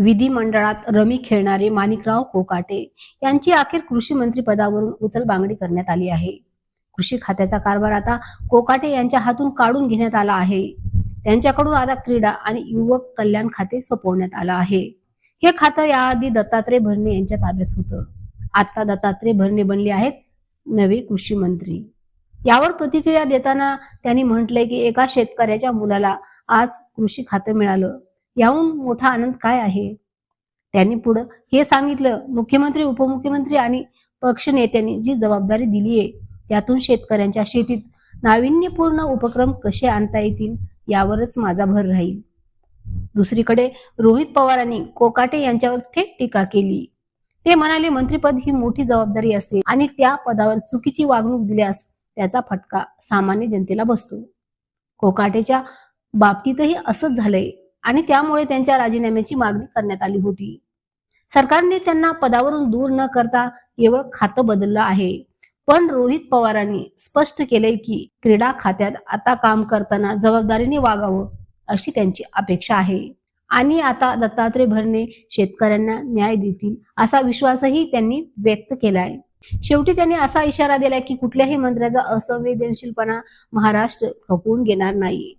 विधिमंडळात रमी खेळणारे माणिकराव कोकाटे यांची अखेर कृषी मंत्री पदावरून उचलबांगडी करण्यात आली आहे. कृषी खात्याचा कारभार आता कोकाटे यांच्या हातून काढून घेण्यात आला आहे. त्यांच्याकडून आता क्रीडा आणि युवक कल्याण खाते सोपवण्यात आलं आहे. हे खातं याआधी दत्तात्रय भरणे यांच्या ताब्यात होतं. आता दत्तात्रय भरणे बनले आहेत नवे कृषी मंत्री. यावर प्रतिक्रिया देताना त्यांनी म्हटलंय की एका शेतकऱ्याच्या मुलाला आज कृषी खातं मिळालं. याहून मोठा आनंद काय आहे? त्यांनी पुढं हे सांगितलं. मुख्यमंत्री उपमुख्यमंत्री आणि पक्ष नेत्यांनी जी जबाबदारी दिली आहे त्यातून शेतकऱ्यांच्या शेतीत नाविन्यपूर्ण उपक्रम कसे आणता येतील यावरच माझा भर राहील. दुसरीकडे रोहित पवारांनी कोकाटे यांच्यावर थेट टीका केली. ते म्हणाले मंत्रीपद ही मोठी जबाबदारी असते आणि त्या पदावर चुकीची वागणूक दिल्यास त्याचा फटका सामान्य जनतेला बसतो. कोकाटेच्या बाबतीतही असंच झालंय. आणि त्यामुळे त्यांच्या राजीनाम्याची मागणी करण्यात आली होती. सरकारने त्यांना पदावरून दूर न करता केवळ खातं बदललं आहे. पण रोहित पवारांनी स्पष्ट केले की क्रीडा खात्यात आता काम करताना जबाबदारीने वागावं अशी त्यांची अपेक्षा आहे. आणि आता दत्तात्रय भरणे शेतकऱ्यांना न्याय देतील असा विश्वासही त्यांनी व्यक्त केलाय. शेवटी त्यांनी असा इशारा दिलाय की कुठल्याही मंत्र्याचा असंवेदनशीलपणा महाराष्ट्र खपवून घेणार नाही